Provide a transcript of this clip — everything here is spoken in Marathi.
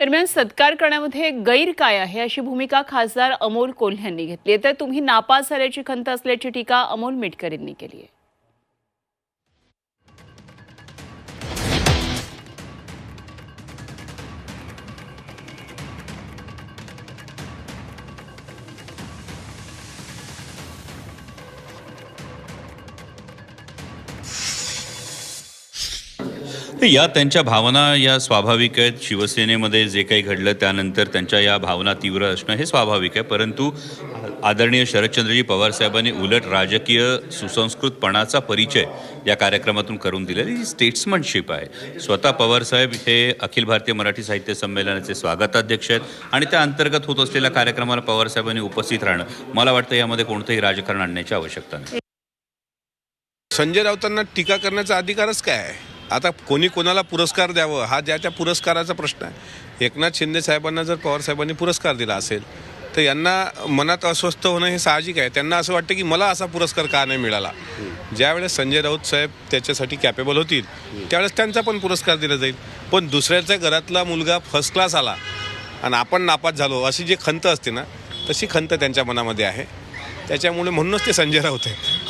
दरम्यान सत्कार करण्यामध्ये गैर काय आहे? अशी भूमिका खासदार अमोल कोल्हे यांनी घेतली आहे. तर तुम्ही नापास झाल्याची खंत असल्याची टीका अमोल मिटकर यांनी केली आहे. या त्यांच्या भावना या स्वाभाविक आहेत. शिवसेनेमध्ये जे काही घडलं त्यानंतर त्यांच्या या भावना तीव्र असणं हे स्वाभाविक आहे. परंतु आदरणीय शरदचंद्रजी पवार साहेबांनी उलट राजकीय सुसंस्कृतपणाचा परिचय या कार्यक्रमातून करून दिलेली ही स्टेट्समनशिप आहे. स्वतः पवारसाहेब हे अखिल भारतीय मराठी साहित्य संमेलनाचे स्वागताध्यक्ष आहेत आणि त्या अंतर्गत होत असलेल्या कार्यक्रमाला पवारसाहेबांनी उपस्थित राहणं मला वाटतं यामध्ये कोणतंही राजकारण आणण्याची आवश्यकता नाही. संजय राऊतांना टीका करण्याचा अधिकारच काय आहे? आता कोणी कोणाला पुरस्कार द्यावं हा ज्या त्या पुरस्काराचा प्रश्न आहे. एकनाथ शिंदे साहेबांना जर पवार साहेबांनी पुरस्कार दिला असेल तर यांना मनात अस्वस्थ होणं हे साहजिक आहे. त्यांना असं वाटतं की मला असा पुरस्कार का नाही मिळाला? ज्यावेळेस संजय राऊत साहेब त्याच्यासाठी कॅपेबल होतील त्यावेळेस त्यांचा पण पुरस्कार दिला जाईल. पण दुसऱ्याच्या घरातला मुलगा फर्स्ट क्लास आला आणि आपण नापास झालो अशी जी खंत असते ना तशी खंत त्यांच्या मनामध्ये आहे. त्याच्यामुळे म्हणूनच ते संजय राऊत आहे